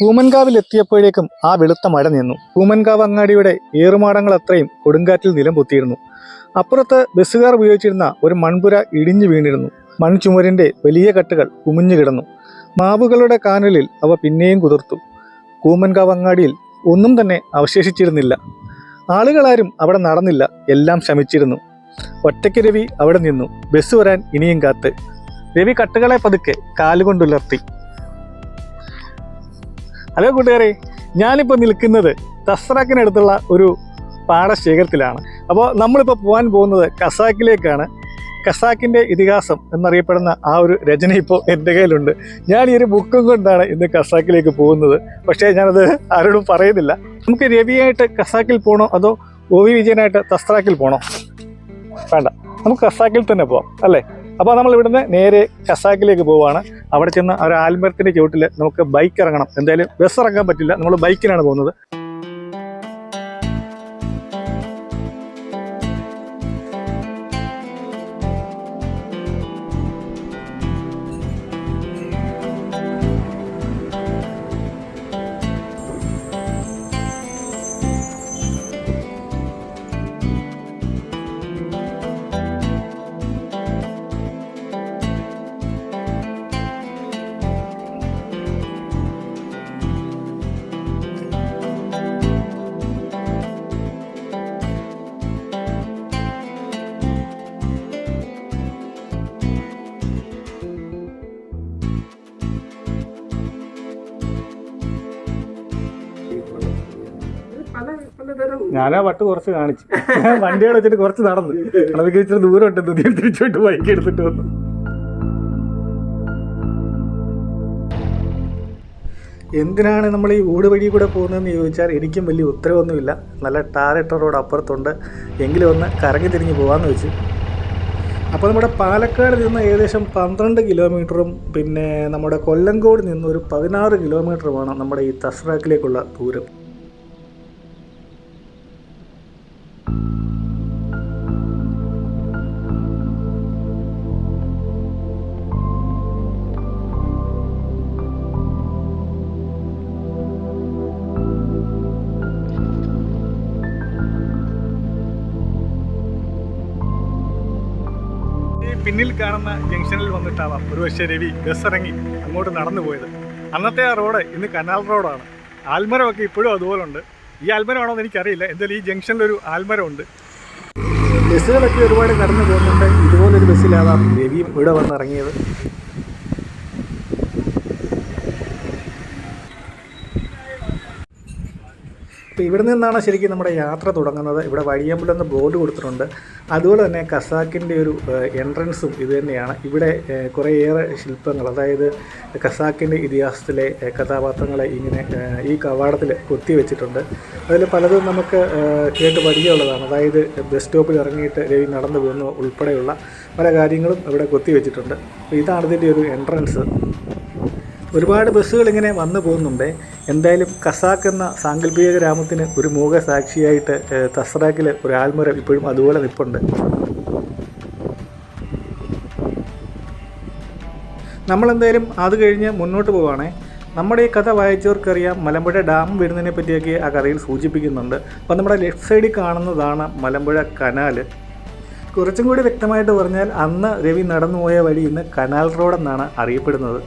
കൂമൻകാവിൽ എത്തിയപ്പോഴേക്കും ആ വെളുത്ത മഴ നിന്നു. കൂമൻകാവ് അങ്ങാടിയുടെ ഏറുമാടങ്ങൾ അത്രയും കൊടുങ്കാറ്റിൽ നിലം പൊത്തിയിരുന്നു. അപ്പുറത്ത് ബസ്സുകാർ ഉപയോഗിച്ചിരുന്ന ഒരു മൺപുര ഇടിഞ്ഞു വീണിരുന്നു. മൺചുമരിന്റെ വലിയ കട്ടുകൾ കുമിഞ്ഞു കിടന്നു. മാവുകളുടെ കാനലിൽ അവ പിന്നെയും കുതിർത്തു. കൂമൻകാവ് അങ്ങാടിയിൽ ഒന്നും തന്നെ അവശേഷിച്ചിരുന്നില്ല. ആളുകളാരും അവിടെ നടന്നില്ല. എല്ലാം ശമിച്ചിരുന്നു. ഒറ്റയ്ക്ക് രവി അവിടെ നിന്നു. ബസ് വരാൻ ഇനിയും കാത്ത്. രവി കട്ടുകളെ പതുക്കെ കാലുകൊണ്ടുലർത്തി ഹലോ കൂട്ടുകാരെ ഞാനിപ്പോൾ നിൽക്കുന്നത് തസ്രാക്കിനടുത്തുള്ള ഒരു പാടശേഖരത്തിലാണ്. അപ്പോൾ നമ്മളിപ്പോൾ പോകാൻ പോകുന്നത് കസാക്കിലേക്കാണ്. കസാക്കിന്റെ ഇതിഹാസം എന്നറിയപ്പെടുന്ന ആ ഒരു രചന ഇപ്പോൾ എന്റെ കയ്യിലുണ്ട്. ഞാൻ ഈ ഒരു ബുക്കും കൊണ്ടാണ് ഇന്ന് കസാക്കിലേക്ക് പോകുന്നത്. പക്ഷേ ഞാനത് ആരോടും പറയുന്നില്ല. നമുക്ക് രവിയായിട്ട് കസാക്കിൽ പോകണോ അതോ ഒ വി വിജയനായിട്ട് തസ്രാക്കിൽ പോകണോ വേണ്ട. നമുക്ക് കസാക്കിൽ തന്നെ പോവാം അല്ലേ? അപ്പോൾ നമ്മൾ ഇവിടുന്ന് നേരെ കസാക്കിലേക്ക് പോവുകയാണ് അവിടെ ചെന്ന് ഒരു ആൽമരത്തിന്റെ ചുവട്ടിൽ നമുക്ക് ബൈക്ക് ഇറങ്ങണം. എന്തായാലും ബസ് ഇറങ്ങാൻ പറ്റില്ല. നമ്മൾ ബൈക്കിനാണ് പോകുന്നത്. പലതരം വട്ട് കുറച്ച് കാണിച്ചു. വണ്ടികൾ വെച്ചിട്ട് കുറച്ച് നടന്നു. അതൊക്കെ ഇച്ചിരി ദൂരം ഉണ്ട് തിരിച്ചോട്ട് ബൈക്ക് എടുത്തിട്ട് വന്നു. എന്തിനാണ് നമ്മൾ ഈ ഊട് വഴി കൂടെ പോകുന്നതെന്ന് ചോദിച്ചാൽ എനിക്കും വലിയ ഉത്തരവൊന്നുമില്ല. നല്ല ടാറിട്ട റോഡ് അപ്പുറത്തുണ്ട്. എങ്കിലും ഒന്ന് കറങ്ങി തിരിഞ്ഞ് പോകാമെന്ന് വെച്ച്. അപ്പോൾ നമ്മുടെ പാലക്കാട് നിന്ന് ഏകദേശം പന്ത്രണ്ട് കിലോമീറ്ററും പിന്നെ നമ്മുടെ കൊല്ലങ്കോട് നിന്ന് ഒരു പതിനാറ് കിലോമീറ്ററുമാണ് നമ്മുടെ ഈ തസ്രാക്കിലേക്കുള്ള ദൂരം. കാണുന്ന ജംഗ്ഷനിൽ വന്നിട്ടാവാം. ഒരു പക്ഷേ രവി ബസ് ഇറങ്ങി അങ്ങോട്ട് നടന്നു പോയത്. അന്നത്തെ ആ റോഡ് ഇന്ന് കനാൽ റോഡാണ്. ആൽമരമൊക്കെ ഇപ്പോഴും അതുപോലെ ഉണ്ട് ഈ ആൽമരമാണോ എന്ന് എനിക്കറിയില്ല. എന്തായാലും ഈ ജംഗ്ഷനിൽ ഒരു ആൽമരമുണ്ട്. ബസ്സുകളൊക്കെ ഒരുപാട് കടന്നു പോകുന്നുണ്ട്. ഇതുപോലൊരു ബസ്സിലാവാം രവി ഇവിടെ വന്ന് അപ്പോൾ ഇവിടെ നിന്നാണ് ശരിക്കും നമ്മുടെ യാത്ര തുടങ്ങുന്നത്. ഇവിടെ വഴിയമ്പലം എന്ന് ബോർഡ് കൊടുത്തിട്ടുണ്ട്. അതുപോലെ തന്നെ കസാക്കിന്റെ ഒരു എൻട്രൻസും ഇത് തന്നെയാണ്. ഇവിടെ കുറേയേറെ ശില്പങ്ങൾ അതായത് കസാക്കിന്റെ ഇതിഹാസത്തിലെ കഥാപാത്രങ്ങളെ ഇങ്ങനെ ഈ കവാടത്തിൽ കൊത്തി വെച്ചിട്ടുണ്ട്. അതിൽ പലതും നമുക്ക് കേട്ട് പരിചയമുള്ളതാണ്. അതായത് ബസ് സ്റ്റോപ്പിൽ ഇറങ്ങിയിട്ട് രവി നടന്നു പോകുന്നു ഉൾപ്പെടെയുള്ള പല കാര്യങ്ങളും ഇവിടെ കൊത്തി വെച്ചിട്ടുണ്ട്. അപ്പോൾ ഇതാണ് ഇതിന്റെ ഒരു എൻട്രൻസ് ഒരുപാട് ബസ്സുകൾ ഇങ്ങനെ വന്നു പോകുന്നുണ്ട്. എന്തായാലും കസാക്ക് എന്ന സാങ്കല്പിക ഗ്രാമത്തിന് ഒരു മൂക സാക്ഷിയായിട്ട് തസ്രാക്കിലെ ഒരു ആൽമരം ഇപ്പോഴും അതുപോലെ നിൽപ്പുണ്ട് നമ്മളെന്തായാലും അത് കഴിഞ്ഞ് മുന്നോട്ട് പോവുകയാണേ നമ്മുടെ ഈ കഥ വായിച്ചവർക്കറിയാം മലമ്പുഴ ഡാം വരുന്നതിനെ പറ്റിയൊക്കെ ആ കഥയിൽ സൂചിപ്പിക്കുന്നുണ്ട്. അപ്പോൾ നമ്മുടെ ലെഫ്റ്റ് സൈഡിൽ കാണുന്നതാണ് മലമ്പുഴ കനാൽ. കുറച്ചും കൂടി വ്യക്തമായിട്ട് പറഞ്ഞാൽ അന്ന് രവി നടന്നുപോയ വഴി ഇന്ന് കനാൽ റോഡെന്നാണ് അറിയപ്പെടുന്നത്.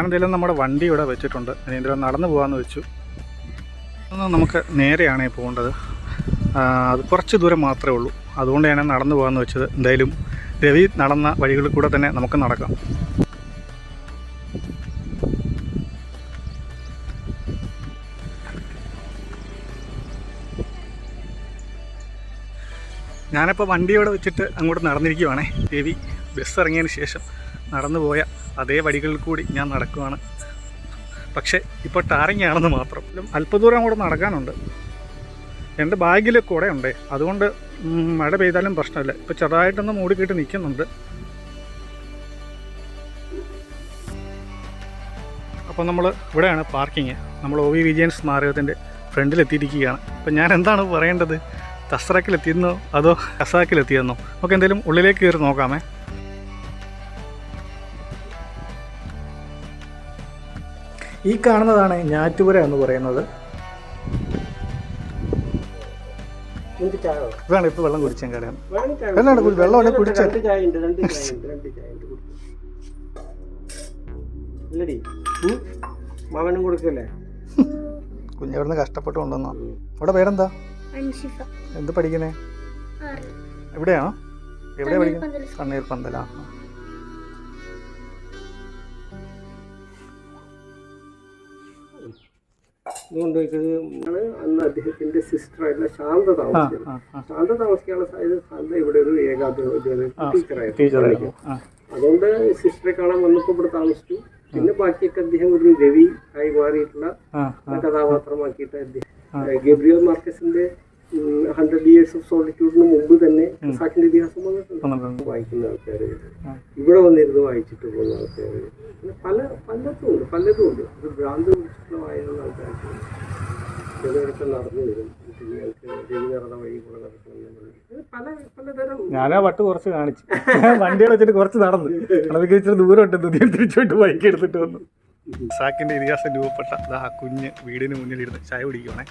ഞാനെന്തെങ്കിലും നമ്മുടെ വണ്ടി ഇവിടെ വെച്ചിട്ടുണ്ട്. ഞാൻ എന്തെങ്കിലും നടന്നു പോകാമെന്ന് വെച്ചു. നമുക്ക് നേരെയാണ് പോകേണ്ടത്. അത് കുറച്ച് ദൂരം മാത്രമേ ഉള്ളൂ. അതുകൊണ്ട് ഞാൻ നടന്നു പോകാമെന്ന് വെച്ചത്. എന്തായാലും രവി നടന്ന വഴികളിൽ കൂടെ തന്നെ നമുക്ക് നടക്കാം. ഞാനിപ്പോൾ വണ്ടി ഇവിടെ വെച്ചിട്ട് അങ്ങോട്ട് നടന്നിരിക്കുവാണേ രവി. ബസ് ഇറങ്ങിയതിന് ശേഷം നടന്നു പോയ അതേ വഴികളിൽ കൂടി ഞാൻ നടക്കുവാണ്. പക്ഷേ ഇപ്പോൾ ടാറിങ് ആണെന്ന് മാത്രം അല്പദൂരം കൂടെ നടക്കാനുണ്ട്. എന്റെ ബാഗിൽ കൂടെ ഉണ്ടേ. അതുകൊണ്ട് മഴ പെയ്താലും പ്രശ്നമില്ല. ഇപ്പോൾ ചെറുതായിട്ടൊന്ന് മൂടിക്കിട്ട് നിൽക്കുന്നുണ്ട്. അപ്പോൾ നമ്മൾ ഇവിടെയാണ് പാർക്കിങ്. നമ്മൾ ഒ വി വിജയൻ സ്മാരകത്തിന്റെ ഫ്രണ്ടിലെത്തിയിരിക്കുകയാണ്. അപ്പോൾ ഞാൻ എന്താണ് പറയേണ്ടത്? തസ്രക്കിലെത്തിയെന്നോ അതോ കസാക്കിലെത്തിയെന്നോ നമുക്ക് എന്തെങ്കിലും ഉള്ളിലേക്ക് കയറി നോക്കാമേ. ഈ കാണുന്നതാണ് ഞാറ്റുപുര എന്ന് പറയുന്നത്. വേണം? ഇപ്പൊ വെള്ളം കുടിച്ചാൽ കടയാണ്. വെള്ളം ഉണ്ടെങ്കിൽ കുടിച്ചാ. രണ്ട് ചായ ഉണ്ട് രണ്ട് ചായ ഉണ്ട് രണ്ട് ചായ ഉണ്ട് കുടിക്കാം. ഇല്ലടി. ഉം? മാമനും കൊടുക്കല്ലേ? കുഞ്ഞവിടുന്ന് കഷ്ടപ്പെട്ട് കൊണ്ടുവന്നോ ഇവിടെ പേരെന്താ? എന്ത് പഠിക്കുന്നേ? എവിടെയാണോ? എവിടെയാ പഠിക്കുന്നത് കണ്ണീർ പന്തലാ. അതുകൊണ്ട് ഇത് അന്ന് അദ്ദേഹത്തിന്റെ സിസ്റ്റർ ആയിരുന്ന ശാന്ത താമസിക്കുന്നത് ശാന്ത താമസിക്കാനുള്ള സാധ്യത ശാന്ത ഇവിടെ ഒരു ഏകാധ്യാപക ടീച്ചറായിരുന്നു. അതുകൊണ്ട് സിസ്റ്ററെ കാണാൻ വന്നപ്പോൾ ഇവിടെ താമസിച്ചു. പിന്നെ ബാക്കിയൊക്കെ അദ്ദേഹം ഒരു രവി ആയി മാറിയിട്ടുള്ള കഥാപാത്രമാക്കിയിട്ട് അദ്ദേഹം ഗബ്രിയൽ മാർക്കസിന്റെ ഹൺഡ്രഡ് ഇയേഴ്സ് ഓഫ് സോളിറ്റ്യൂഡിന് മുമ്പ് തന്നെ ഖസാക്കിന്റെ ഇതിഹാസം വന്നിട്ടുണ്ട്. വായിക്കുന്ന ആൾക്കാർ. ഇവിടെ വന്നിരുന്ന് വായിച്ചിട്ട് പോകുന്ന ആൾക്കാർ പിന്നെ പല പലതും ഉണ്ട് പലതും ഉണ്ട് അത് ഭ്രാന്ത് പിടിച്ചിട്ടുള്ള വായന ആൾക്കാർക്ക് ചിലയിടത്ത് നടന്നു വരും. നടന്ന വഴി കൂടെ നടക്കണം ഞാനാ വട്ട് കുറച്ച് കാണിച്ചു. വണ്ടികൾ വെച്ചിട്ട് കുറച്ച് നടന്നു. അതൊക്കെ ഇച്ചിരി ദൂരം ഉണ്ട് തിരിച്ചോട്ട് ബൈക്ക് എടുത്തിട്ട് വന്നു. സാക്കിന്റെ ഇതിഹാസം രൂപപ്പെട്ട ആ കുഞ്ഞ് വീടിന് മുന്നിൽ ഇരുന്ന് ചായ കുടിക്കുവാണേ.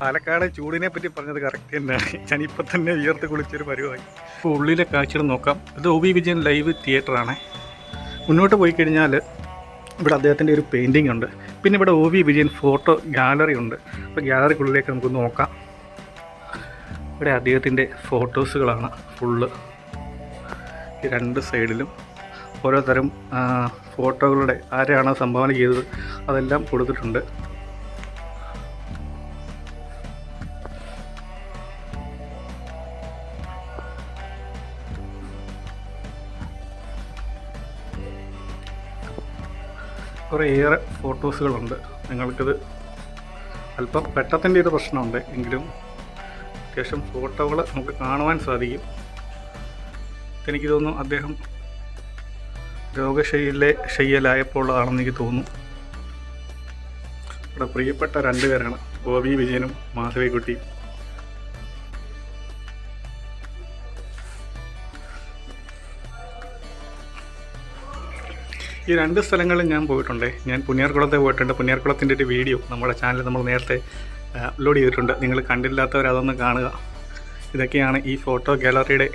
പാലക്കാട് ചൂടിനെ പറ്റി പറഞ്ഞത് കറക്റ്റ് തന്നെയാണ്. ഞാനിപ്പോൾ തന്നെ ഉയർത്ത് കുളിച്ചൊരു പരിപാടി. ഇപ്പോൾ ഉള്ളിലെ കാഴ്ചകൾ നോക്കാം. ഇത് ഒ ബി വിജയൻ ലൈവ് തിയേറ്ററാണ് മുന്നോട്ട് പോയി കഴിഞ്ഞാൽ ഇവിടെ അദ്ദേഹത്തിന്റെ ഒരു പെയിന്റിംഗ് ഉണ്ട്. പിന്നെ ഇവിടെ O V Vijayan photo gallery ഉണ്ട്. അപ്പോൾ ഗാലറിക്കുള്ളിലേക്ക് നമുക്ക് നോക്കാം. ഇവിടെ അദ്ദേഹത്തിന്റെ ഫോട്ടോസുകളാണ് ഫുള്ള് രണ്ട് സൈഡിലും ഓരോ തരം ഫോട്ടോകളുടെ ആരാണ് സംഭാവന ചെയ്തത് അതെല്ലാം കൊടുത്തിട്ടുണ്ട്. കുറേയേറെ ഫോട്ടോസുകളുണ്ട്. നിങ്ങൾക്കിത് അല്പം വെട്ടത്തിന്റെ ഒരു പ്രശ്നമുണ്ട്. എങ്കിലും അത്യാവശ്യം ഫോട്ടോകൾ നമുക്ക് കാണുവാൻ സാധിക്കും. എനിക്ക് തോന്നുന്നു അദ്ദേഹം രോഗശൈലിലെ ശയ്യലായപ്പോഴാണെന്ന് എനിക്ക് തോന്നുന്നു. ഇവിടെ പ്രിയപ്പെട്ട രണ്ടുപേരാണ്. ബോബി വിജയനും മാധവിക്കുട്ടിയും ഈ രണ്ട് സ്ഥലങ്ങളിൽ ഞാൻ പോയിട്ടുണ്ട്. ഞാൻ പുണ്യാർക്കുളത്തെ പോയിട്ടുണ്ട്. പുണ്യാർക്കുളത്തിന്റെ ഒരു വീഡിയോ നമ്മുടെ ചാനൽ നമ്മൾ നേരത്തെ അപ്ലോഡ് ചെയ്തിട്ടുണ്ട്. നിങ്ങൾ കണ്ടില്ലാത്തവർ അതൊന്ന് കാണുക. ഇതൊക്കെയാണ് ഈ ഫോട്ടോ ഗാലറിയുടെ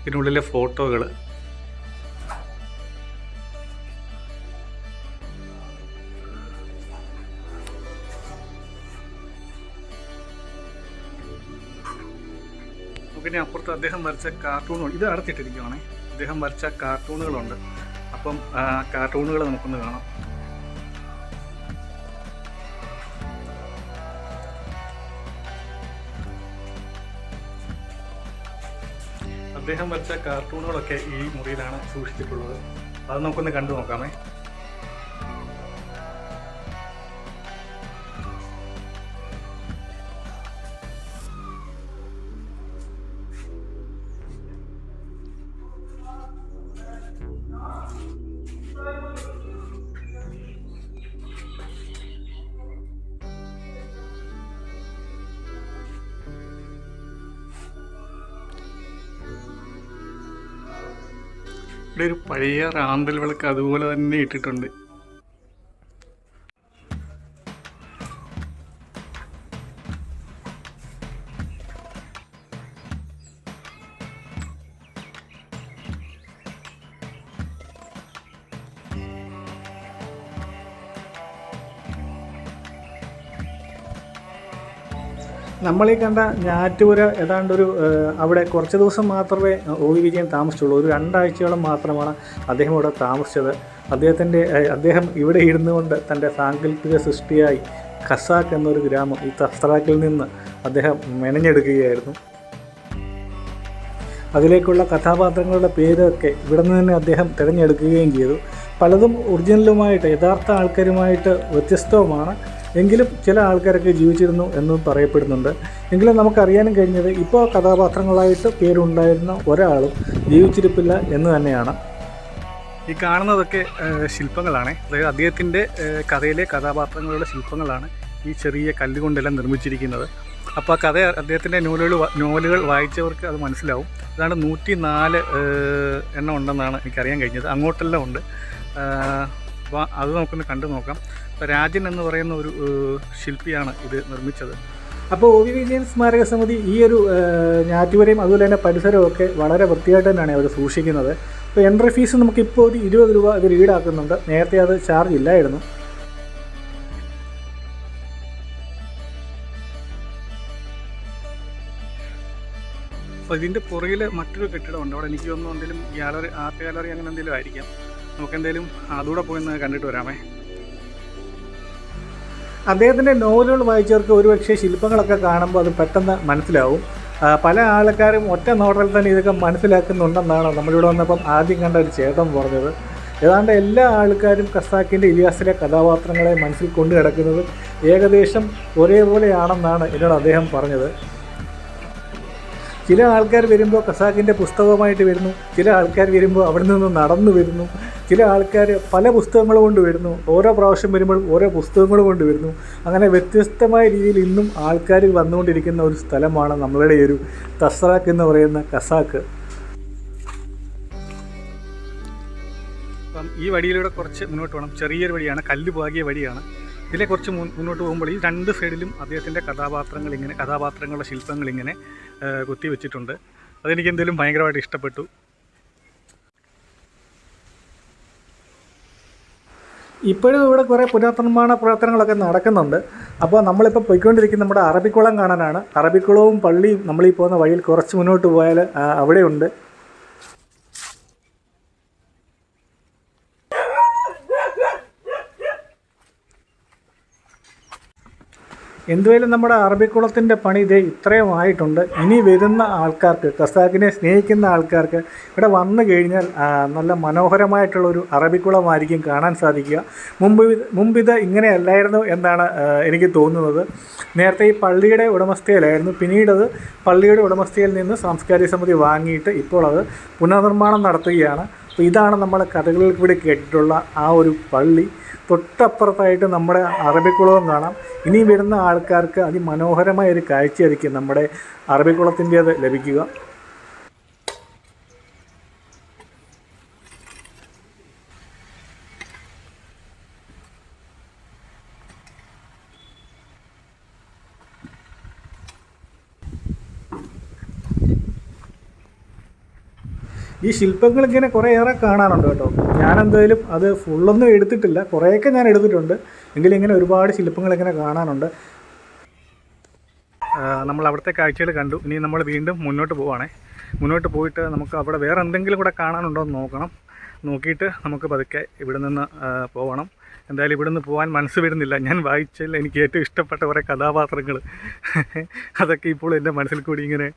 ഇതിനുള്ളിലെ ഫോട്ടോകൾ പിന്നെ അപ്പുറത്ത് അദ്ദേഹം വരച്ച കാർട്ടൂണുകൾ ഇത് അടച്ചിട്ടിരിക്കുവാണേ. അദ്ദേഹം വരച്ച കാർട്ടൂണുകളുണ്ട് അപ്പം കാർട്ടൂണുകൾ നമുക്കൊന്ന് കാണാം. അദ്ദേഹം വരച്ച കാർട്ടൂണുകളൊക്കെ ഈ മുറിയിലാണ് സൂക്ഷിച്ചിട്ടുള്ളത്. അത് നമുക്കൊന്ന് കണ്ടു നോക്കാമേ. ഒരു പഴയ റാന്തൽ വിളക്ക് അതുപോലെ തന്നെ ഇട്ടിട്ടുണ്ട്. നമ്മളീ കണ്ട ഞാറ്റുപുര ഏതാണ്ടൊരു അവിടെ കുറച്ച് ദിവസം മാത്രമേ ഒ വി വിജയൻ താമസിച്ചുള്ളൂ. ഒരു രണ്ടാഴ്ചയോളം മാത്രമാണ് അദ്ദേഹം ഇവിടെ താമസിച്ചത്. അദ്ദേഹത്തിന്റെ അദ്ദേഹം ഇവിടെ ഇരുന്നു കൊണ്ട് തന്റെ സാങ്കല്പിക സൃഷ്ടിയായി ഖസാക്ക് എന്നൊരു ഗ്രാമം ഈ തസ്ത്രാക്കിൽ നിന്ന് അദ്ദേഹം മെനഞ്ഞെടുക്കുകയായിരുന്നു. അതിലേക്കുള്ള കഥാപാത്രങ്ങളുടെ പേരൊക്കെ ഇവിടെ നിന്ന് തന്നെ അദ്ദേഹം തിരഞ്ഞെടുക്കുകയും ചെയ്തു. പലതും ഒറിജിനലുമായിട്ട് യഥാർത്ഥ ആൾക്കാരുമായിട്ട് വ്യത്യസ്തവുമാണ്. എങ്കിലും ചില ആൾക്കാരൊക്കെ ജീവിച്ചിരുന്നു എന്ന് പറയപ്പെടുന്നുണ്ട്. എങ്കിലും നമുക്കറിയാനും കഴിഞ്ഞത് ഇപ്പോൾ കഥാപാത്രങ്ങളായിട്ട് പേരുണ്ടായിരുന്ന ഒരാളും ജീവിച്ചിരിപ്പില്ല എന്ന് തന്നെയാണ്. ഈ കാണുന്നതൊക്കെ ശില്പങ്ങളാണ്. അതായത് അദ്ദേഹത്തിന്റെ കഥയിലെ കഥാപാത്രങ്ങളുടെ ശില്പങ്ങളാണ് ഈ ചെറിയ കല്ലുകൊണ്ടെല്ലാം നിർമ്മിച്ചിരിക്കുന്നത്. അപ്പോൾ ആ കഥ അദ്ദേഹത്തിന്റെ നോവലുകൾ നോവലുകൾ വായിച്ചവർക്ക് അത് മനസ്സിലാവും. അതാണ് നൂറ്റി നാല് എണ്ണം ഉണ്ടെന്നാണ് എനിക്കറിയാൻ കഴിഞ്ഞത്. അങ്ങോട്ടെല്ലാം ഉണ്ട്. അപ്പോൾ അത് നമുക്കൊന്ന് കണ്ടു നോക്കാം രാജൻ എന്ന് പറയുന്ന ഒരു ശില്പിയാണ് ഇത് നിർമ്മിച്ചത്. അപ്പോൾ ഒ വി വിജയൻ സ്മാരക സമിതി ഈ ഒരു ഞാറ്റുവരെയും അതുപോലെ തന്നെ പരിസരവും ഒക്കെ വളരെ വൃത്തിയായിട്ട് തന്നെയാണ് അവർ സൂക്ഷിക്കുന്നത്. അപ്പോൾ എൻട്രി ഫീസ് നമുക്കിപ്പോൾ ഒരു ഇരുപത് രൂപ ഇവർ ഈടാക്കുന്നുണ്ട്. നേരത്തെ അത് ചാർജ് ഇല്ലായിരുന്നു. അപ്പോൾ ഇതിന്റെ പുറകിൽ മറ്റൊരു കെട്ടിടമുണ്ട് അവിടെ എനിക്ക് തോന്നുന്നു എന്തെങ്കിലും ഗ്യാലറി ആർട്ട് ഗാലറി അങ്ങനെ എന്തെങ്കിലും ആയിരിക്കാം. നമുക്ക് എന്തെങ്കിലും അതുകൂടെ പോയി കണ്ടിട്ട് വരാമേ. അദ്ദേഹത്തിന്റെ നോവലുകൾ വായിച്ചവർക്ക് ഒരുപക്ഷെ ശില്പങ്ങളൊക്കെ കാണുമ്പോൾ അത് പെട്ടെന്ന് മനസ്സിലാവും. പല ആൾക്കാരും ഒറ്റ നോട്ടത്തിൽ തന്നെ ഇതൊക്കെ മനസ്സിലാക്കുന്നുണ്ടെന്നാണ് നമ്മളിവിടെ വന്നപ്പം ആദ്യം കണ്ട ഒരു ചേട്ടൻ പറഞ്ഞത്. ഏതാണ്ട് എല്ലാ ആൾക്കാരും ഖസാക്കിന്റെ ഇതിഹാസത്തിലെ കഥാപാത്രങ്ങളെ മനസ്സിൽ കൊണ്ടു കിടക്കുന്നത് ഏകദേശം ഒരേപോലെയാണെന്നാണ് എന്നോട് അദ്ദേഹം പറഞ്ഞത്. ചില ആൾക്കാർ വരുമ്പോൾ ഖസാക്കിന്റെ പുസ്തകമായിട്ട് വരുന്നു. ചില ആൾക്കാർ വരുമ്പോൾ അവിടെ നിന്ന് നടന്നു വരുന്നു. ചില ആൾക്കാർ പല പുസ്തകങ്ങൾ കൊണ്ട് വരുന്നു. ഓരോ പ്രാവശ്യം വരുമ്പോൾ ഓരോ പുസ്തകങ്ങൾ കൊണ്ട് വരുന്നു. അങ്ങനെ വ്യത്യസ്തമായ രീതിയിൽ ഇന്നും ആൾക്കാർ വന്നുകൊണ്ടിരിക്കുന്ന ഒരു സ്ഥലമാണ് നമ്മളുടെ ഒരു തസ്രാക്ക് എന്ന് പറയുന്ന കസാക്ക് ഈ വഴിയിലൂടെ കുറച്ച് മുന്നോട്ട് പോകണം. ചെറിയൊരു വഴിയാണ്. കല്ല് പാകിയ വഴിയാണ്. ഇതിലെ കുറച്ച് മുന്നോട്ട് പോകുമ്പോൾ ഈ രണ്ട് സൈഡിലും അദ്ദേഹത്തിന്റെ കഥാപാത്രങ്ങൾ ഇങ്ങനെ കഥാപാത്രങ്ങളുടെ ശില്പങ്ങൾ ഇങ്ങനെ കുത്തിവെച്ചിട്ടുണ്ട്. കൊത്തി വെച്ചിട്ടുണ്ട് അതെനിക്ക് എന്തെങ്കിലും ഭയങ്കരമായിട്ട് ഇഷ്ടപ്പെട്ടു. ഇപ്പോഴും ഇവിടെ കുറേ പുനർനിർമ്മാണ പ്രവർത്തനങ്ങളൊക്കെ നടക്കുന്നുണ്ട്. അപ്പോൾ നമ്മളിപ്പോൾ പോയിക്കൊണ്ടിരിക്കുന്ന നമ്മുടെ അറബിക്കുളം കാണാനാണ്. അറബിക്കുളവും പള്ളിയും നമ്മളീ പോകുന്ന വഴിയിൽ കുറച്ച് മുന്നോട്ട് പോയാൽ അവിടെയുണ്ട്. എന്തുവായാലും നമ്മുടെ അറബിക്കുളത്തിന്റെ പണി ഇതേ ഇത്രയും ആയിട്ടുണ്ട്. ഇനി വരുന്ന ആൾക്കാർക്ക് ഖസാക്കിനെ സ്നേഹിക്കുന്ന ആൾക്കാർക്ക് ഇവിടെ വന്നു കഴിഞ്ഞാൽ നല്ല മനോഹരമായിട്ടുള്ളൊരു അറബിക്കുളമായിരിക്കും കാണാൻ സാധിക്കുക. മുമ്പ് മുമ്പ് ഇത് ഇങ്ങനെയല്ലായിരുന്നു എന്നാണ് എനിക്ക് തോന്നുന്നത്. നേരത്തെ ഈ പള്ളിയുടെ ഉടമസ്ഥയിലായിരുന്നു. പിന്നീടത് പള്ളിയുടെ ഉടമസ്ഥയിൽ നിന്ന് സാംസ്കാരിക സമിതി വാങ്ങിയിട്ട് ഇപ്പോൾ അത് പുനർനിർമ്മാണം നടത്തുകയാണ്. അപ്പോൾ ഇതാണ് നമ്മൾ കഥകളിൽ കൂടി കേട്ടിട്ടുള്ള ആ ഒരു പള്ളി. തൊട്ടപ്പുറത്തായിട്ട് നമ്മുടെ അറബിക്കുളവും കാണാം. ഇനി വരുന്ന ആൾക്കാർക്ക് അതിമനോഹരമായ ഒരു കാഴ്ചയായിരിക്കും നമ്മുടെ അറബിക്കുളത്തിന്റേത് ലഭിക്കുക. ഈ ശില്പങ്ങൾ ഇങ്ങനെ കുറേയേറെ കാണാനുണ്ട് കേട്ടോ. ഞാനെന്തായാലും അത് ഫുള്ളൊന്നും എടുത്തിട്ടില്ല. കുറേയൊക്കെ ഞാൻ എടുത്തിട്ടുണ്ട്. എങ്കിലും ഇങ്ങനെ ഒരുപാട് ശില്പങ്ങൾ ഇങ്ങനെ കാണാനുണ്ട്. നമ്മൾ അവിടുത്തെ കാഴ്ചകൾ കണ്ടു. ഇനി നമ്മൾ വീണ്ടും മുന്നോട്ട് പോവുകയാണേ മുന്നോട്ട് പോയിട്ട് നമുക്ക് അവിടെ വേറെ എന്തെങ്കിലും കൂടെ കാണാനുണ്ടോ എന്ന് നോക്കണം. നോക്കിയിട്ട് നമുക്ക് പതുക്കെ ഇവിടെ നിന്ന് പോകണം എന്തായാലും ഇവിടെ നിന്ന് പോകാൻ മനസ്സ് വരുന്നില്ല. ഞാൻ വായിച്ചതിൽ എനിക്ക് ഏറ്റവും ഇഷ്ടപ്പെട്ട കുറേ കഥാപാത്രങ്ങൾ. അതൊക്കെ ഇപ്പോൾ എന്റെ മനസ്സിൽ കൂടി ഇങ്ങനെ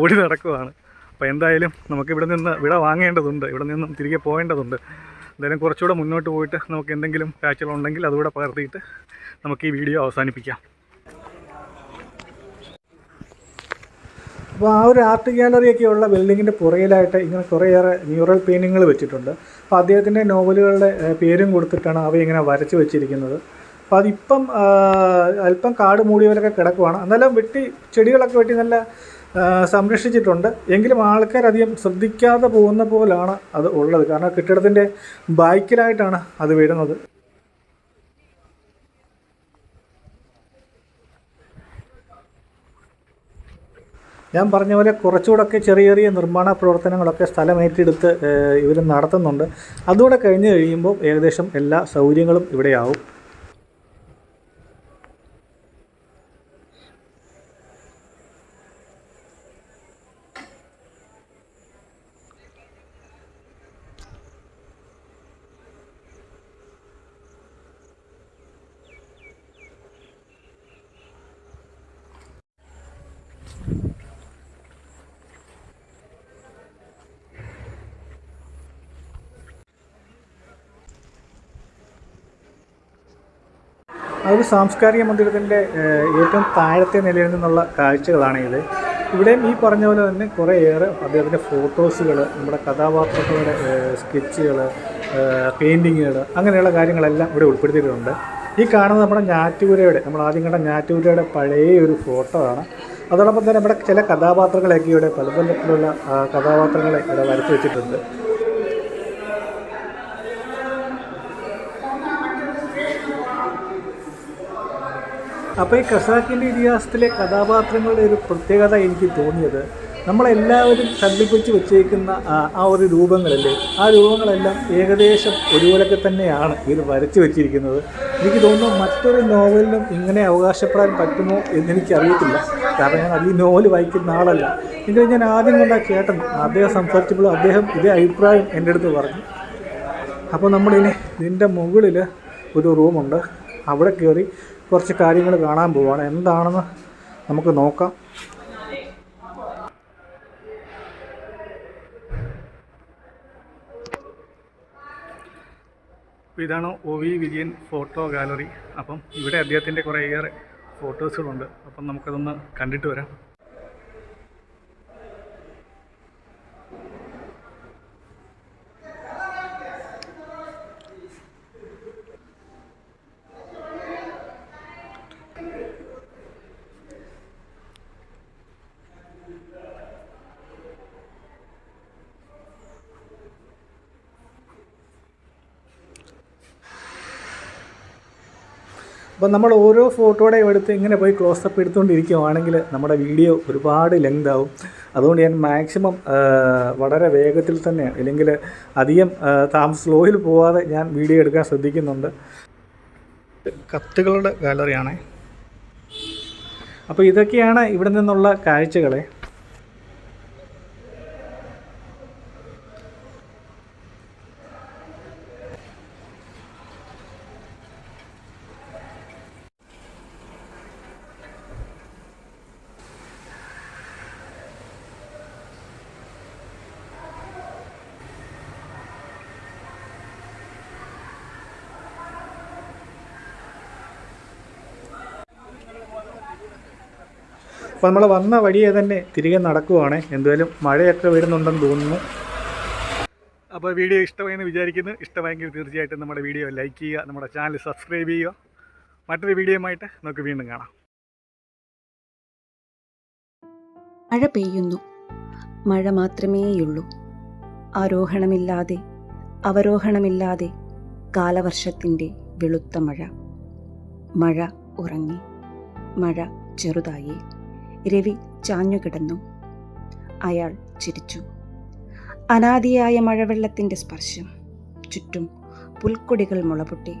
ഓടി നടക്കുവാണ്. അപ്പോൾ എന്തായാലും നമുക്ക് ഇവിടെ നിന്ന് വിട വാങ്ങേണ്ടതുണ്ട്. ഇവിടെ നിന്നും തിരികെ പോകേണ്ടതുണ്ട്. എന്തായാലും കുറച്ചുകൂടെ മുന്നോട്ട് പോയിട്ട് നമുക്ക് എന്തെങ്കിലും കാഴ്ചകളുണ്ടെങ്കിൽ അതുകൂടെ പകർത്തിയിട്ട് നമുക്ക് ഈ വീഡിയോ അവസാനിപ്പിക്കാം. അപ്പോൾ ആ ഒരു ആർട്ട് ഗ്യാലറിയൊക്കെ ഉള്ള ബിൽഡിങ്ങിന്റെ പുറയിലായിട്ട് ഇങ്ങനെ കുറേയേറെ ന്യൂറൽ പെയിന്റിങ്ങൾ വെച്ചിട്ടുണ്ട്. അപ്പോൾ അദ്ദേഹത്തിന്റെ നോവലുകളുടെ പേരും കൊടുത്തിട്ടാണ് അവ ഇങ്ങനെ വരച്ച് വെച്ചിരിക്കുന്നത്. അപ്പോൾ അതിപ്പം അല്പം കാട് മൂടിയവരൊക്കെ കിടക്കുവാണ്. എന്നാലും വെട്ടി ചെടികളൊക്കെ വെട്ടി നല്ല സംരക്ഷിച്ചിട്ടുണ്ട്. എങ്കിലും ആൾക്കാരധികം ശ്രദ്ധിക്കാതെ പോകുന്ന പോലാണ് അത് ഉള്ളത്. കാരണം കെട്ടിടത്തിന്റെ ബാക്കിലായിട്ടാണ് അത് വരുന്നത്. ഞാൻ പറഞ്ഞ പോലെ കുറച്ചുകൂടെയൊക്കെ ചെറിയ ചെറിയ നിർമ്മാണ പ്രവർത്തനങ്ങളൊക്കെ സ്ഥലം ഏറ്റെടുത്ത് ഇവർ നടത്തുന്നുണ്ട്. അതുകൂടെ കഴിഞ്ഞ് കഴിയുമ്പോൾ ഏകദേശം എല്ലാ സൗകര്യങ്ങളും ഇവിടെയാവും. ഒരു സാംസ്കാരിക മന്ദിരത്തിന്റെ ഏറ്റവും താഴത്തെ നിലയിൽ നിന്നുള്ള കാഴ്ചകളാണ് ഇത് ഇവിടെയും ഈ പറഞ്ഞ പോലെ തന്നെ കുറേയേറെ അദ്ദേഹത്തിന്റെ ഫോട്ടോസുകൾ നമ്മുടെ കഥാപാത്രങ്ങളുടെ സ്കെച്ചുകൾ പെയിന്റിങ്ങുകൾ അങ്ങനെയുള്ള കാര്യങ്ങളെല്ലാം ഇവിടെ ഉൾപ്പെടുത്തിയിട്ടുണ്ട്. ഈ കാണുന്നത് നമ്മുടെ ഞാറ്റുപുരയുടെ നമ്മൾ ആദ്യം കണ്ട ഞാറ്റുപുരയുടെ പഴയ ഒരു ഫോട്ടോ ആണ്. അതോടൊപ്പം തന്നെ നമ്മുടെ ചില കഥാപാത്രങ്ങളൊക്കെ ഇവിടെ പല തരത്തിലുള്ള കഥാപാത്രങ്ങളെ ഇവിടെ വരച്ചു വെച്ചിട്ടുണ്ട്. അപ്പോൾ ഈ ഖസാക്കിന്റെ ഇതിഹാസത്തിലെ കഥാപാത്രങ്ങളുടെ ഒരു പ്രത്യേകത എനിക്ക് തോന്നിയത്. നമ്മളെല്ലാവരും കണ്ടുപിടിച്ച് വെച്ചേക്കുന്ന ആ ഒരു രൂപങ്ങളല്ലേ? ആ രൂപങ്ങളെല്ലാം ഏകദേശം ഒരുപോലൊക്കെ തന്നെയാണ് ഇവർ വരച്ചു വെച്ചിരിക്കുന്നത്. എനിക്ക് തോന്നുന്നു മറ്റൊരു നോവലിനും ഇങ്ങനെ അവകാശപ്പെടാൻ പറ്റുമോ എന്നെനിക്കറിയത്തില്ല. കാരണം ഞാൻ ഈ നോവൽ വായിക്കുന്ന ആളല്ല. എങ്കിലും ഞാൻ ആദ്യം കണ്ട കേട്ടൻ അദ്ദേഹം സംസാരിച്ചപ്പോൾ അദ്ദേഹം ഇതേ അഭിപ്രായം എന്റെ അടുത്ത് പറഞ്ഞു. അപ്പോൾ നമ്മളിനി ഇതിന്റെ മുകളിൽ ഒരു റൂമുണ്ട്. അവിടെ കയറി കുറച്ച് കാര്യങ്ങൾ കാണാൻ പോവാണ്. എന്താണെന്ന് നമുക്ക് നോക്കാം. ഇതാണ് O V Vijayan photo gallery. അപ്പം ഇവിടെ അദ്ദേഹത്തിന്റെ കുറേയേറെ ഫോട്ടോസുകളുണ്ട്. അപ്പം നമുക്കതൊന്ന് കണ്ടിട്ട് വരാം. അപ്പം നമ്മൾ ഓരോ ഫോട്ടോയുടെയും എടുത്ത് ഇങ്ങനെ പോയി ക്ലോസപ്പ് എടുത്തുകൊണ്ടിരിക്കുകയാണെങ്കിൽ നമ്മുടെ വീഡിയോ ഒരുപാട് ലെങ്ത് ആവും. അതുകൊണ്ട് ഞാൻ മാക്സിമം വളരെ വേഗത്തിൽ തന്നെ അല്ലെങ്കിൽ അധികം താമസ സ്ലോയിൽ പോവാതെ ഞാൻ വീഡിയോ എടുക്കാൻ ശ്രദ്ധിക്കുന്നുണ്ട്. കത്തുകളുടെ ഗാലറിയാണേ അപ്പോൾ ഇതൊക്കെയാണ് ഇവിടെ നിന്നുള്ള കാഴ്ചകളെ. അപ്പോൾ നമ്മൾ വന്ന വഴിയെ തന്നെ തിരികെ നടക്കുവാണ്. എന്തായാലും മഴയൊക്കെ വരുന്നുണ്ടെന്ന് തോന്നുന്നു. അപ്പോൾ വീഡിയോ ഇഷ്ടമായെന്ന് വിചാരിക്കുന്നു. ഇഷ്ടമായെങ്കിൽ തീർച്ചയായിട്ടും നമ്മുടെ വീഡിയോ ലൈക്ക് ചെയ്യുക നമ്മുടെ ചാനൽ സബ്സ്ക്രൈബ് ചെയ്യുക. മറ്റൊരു വീഡിയോയുമായിട്ട് നമുക്ക് വീണ്ടും കാണാം. മഴ പെയ്യുന്നു. മഴ മാത്രമേയുള്ളൂ. ആരോഹണമില്ലാതെ അവരോഹണമില്ലാതെ കാലവർഷത്തിന്റെ വെളുത്ത മഴ. മഴ ഉറങ്ങി. മഴ ചെറുതായി. രവി ചാഞ്ഞുകിടന്നു അയാൾ ചിരിച്ചു. അനാദിയായ മഴവെള്ളത്തിന്റെ സ്പർശം. ചുറ്റും പുൽക്കൊടികൾ മുളപൊട്ടി.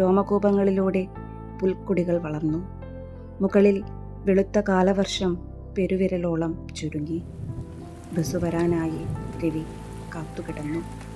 രോമകൂപങ്ങളിലൂടെ പുൽക്കൊടികൾ വളർന്നു. മുകളിൽ വെളുത്ത കാലവർഷം പെരുവിരലോളം ചുരുങ്ങി. ബസ് വരാനായി രവി കാത്തുകിടന്നു.